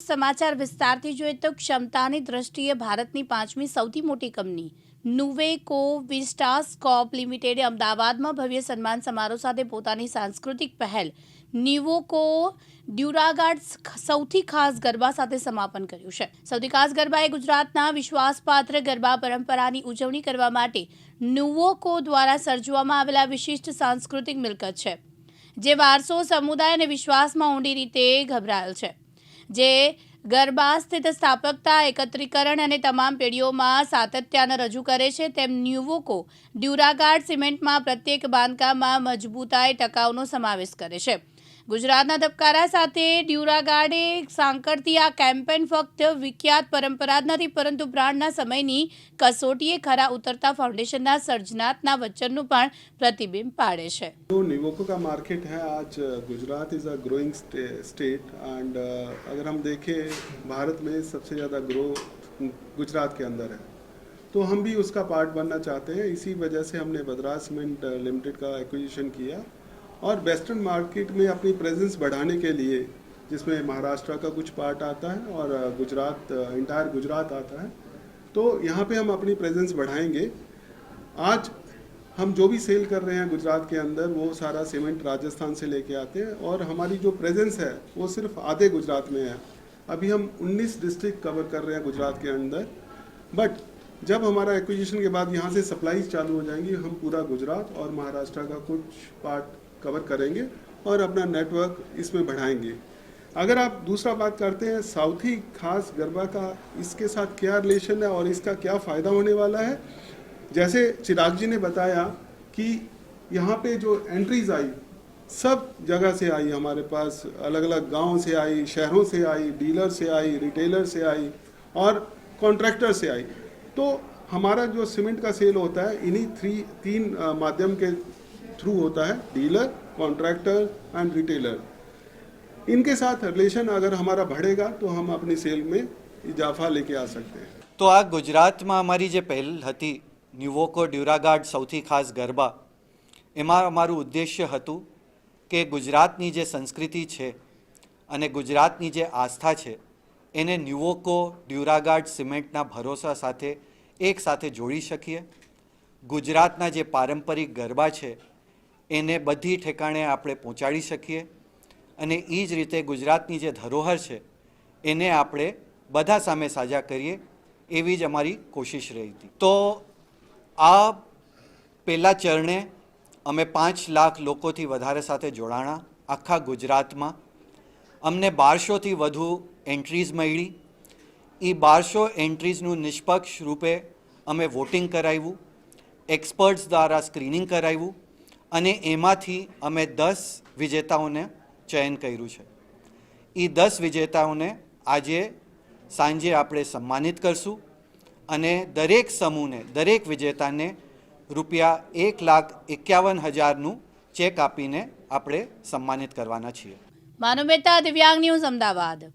સમાચાર વિસ્તારથી જોઈએ તો ક્ષમતાની દ્રષ્ટિએ ભારતની પાંચમી સૌથી મોટી કંપની નુવેકો વિસ્ટાસ્કોપ લિમિટેડે અમદાવાદમાં ભવ્ય સન્માન સમારોહ સાથે પોતાની સાંસ્કૃતિક પહેલ, નિવોકો ડ્યુરાગાર્ડ સૌથી ખાસ ગરબા સાથે સમાપન કર્યું છે. સૌથી ખાસ ગરબા એ ગુજરાતના વિશ્વાસપાત્ર ગરબા પરંપરાની ઉજવણી કરવા માટે નુવોકો દ્વારા સર્જવામાં આવેલા વિશિષ્ટ સાંસ્કૃતિક મિલકત છે, જે વારસો સમુદાય અને વિશ્વાસમાં ઊંડી રીતે ગભરાયેલ છે. જે ગરબા સ્થિત સ્થાપકતા, એકત્રીકરણ અને તમામ પેઢીઓમાં સાતત્યાને રજૂ કરે છે, તેમ ન્યુવોકો ડ્યુરાગાર્ડ સિમેન્ટમાં પ્રત્યેક બાંધકામમાં મજબૂતાઈ ટકાઉનો સમાવેશ કરે છે. ગુજરાતના ધબકારા સાથે ડ્યુરાગાર્ડે સાંકળતી આ કેમ્પેન ફક્ત વિખ્યાત પરંપરા જ નથી પરંતુ બ્રાન્ડના સમયની કસોટીએ ખરા ઉતરતા ફાઉન્ડેશનના સર્જનાત્મક વચનનું પણ પ્રતિબિંબ પાડે છે जो निवोको का मार्केट है आज Gujarat is a growing state and अगर हम देखें भारत में सबसे ज़्यादा ग्रो गुजरात के अंदर है तो हम भी उसका पार्ट बनना चाहते हैं इसी वजह से हमने बद्राज सीमेंट लिमिटेड का एक्विजिशन किया और वेस्टर्न मार्केट में अपनी प्रेजेंस बढ़ाने के लिए, जिसमें महाराष्ट्र का कुछ पार्ट आता है और गुजरात इंटायर गुजरात आता है तो यहाँ पे हम अपनी प्रेजेंस बढ़ाएँगे। आज हम जो भी सेल कर रहे हैं गुजरात के अंदर, वो सारा सीमेंट राजस्थान से लेके आते हैं और हमारी जो प्रेजेंस है, वो सिर्फ़ आधे गुजरात में है। अभी हम 19 डिस्ट्रिक्ट कवर कर रहे हैं गुजरात के अंदर बट जब हमारा एक्विजिशन के बाद यहाँ से सप्लाईज चालू हो जाएँगी, हम पूरा गुजरात और महाराष्ट्र का कुछ पार्ट कवर करेंगे और अपना नेटवर्क इसमें बढ़ाएँगे। अगर आप दूसरा बात करते हैं, साउथी खास गरबा का इसके साथ क्या रिलेशन है और इसका क्या फ़ायदा होने वाला है? जैसे चिराग जी ने बताया कि यहाँ पे जो एंट्रीज आई, सब जगह से आई, हमारे पास अलग अलग गाँव से आई, शहरों से आई डीलर से आई रिटेलर से आई और कॉन्ट्रैक्टर से आई। तो हमारा जो सीमेंट का सेल होता है, इन्हीं थ्री तीन माध्यम के थ्रू होता है डीलर कॉन्ट्रैक्टर एंड रिटेलर इनके साथ रिलेशन अगर हमारा बढ़ेगा तो हम अपनी सेल में इजाफा लेके आ सकते हैं તો આ ગુજરાતમાં અમારી જે પહેલ હતી ન્યુવોકો ડ્યુરાગાર્ડ સૌથી ખાસ ગરબા એમાં અમારું ઉદ્દેશ્ય હતું કે ગુજરાતની જે સંસ્કૃતિ છે અને ગુજરાતની જે આસ્થા છે એને ન્યુવોકો ડ્યુરાગાર્ડ સિમેન્ટના ભરોસા સાથે એક સાથે જોડી શકીએ ગુજરાતના જે પારંપરિક ગરબા છે એને બધી ઠેકાણે આપણે પહોંચાડી શકીએ. અને એ જ રીતે ગુજરાતની જે ધરોહર છે, એને આપણે બધા સામે સાજા કરીએ એવી જ અમારી કોશિશ રહી હતી. તો આ પહેલા ચરણે અમે પાંચ લાખ લોકોથી વધારે સાથે જોડાણા આખા ગુજરાતમાં. અમને બારસોથી વધુ એન્ટ્રીઝ મળી. એ બારસો એન્ટ્રીઝનું નિષ્પક્ષ રૂપે અમે વોટિંગ કરાવ્યું. એક્સપર્ટ્સ દ્વારા સ્ક્રીનિંગ કરાવ્યું. અને એમાંથી અમે દસ વિજેતાઓને ચયન કર્યું છે. એ દસ વિજેતાઓને આજે સાંજે આપણે સન્માનિત કરશું અને દરેક સમૂહને, દરેક વિજેતાને રૂપિયા એક લાખ એકાવન હજારનું ચેક આપીને આપણે સન્માનિત કરવાના છીએ. માનવ મહેતા દિવ્યાંગ ન્યૂઝ અમદાવાદ.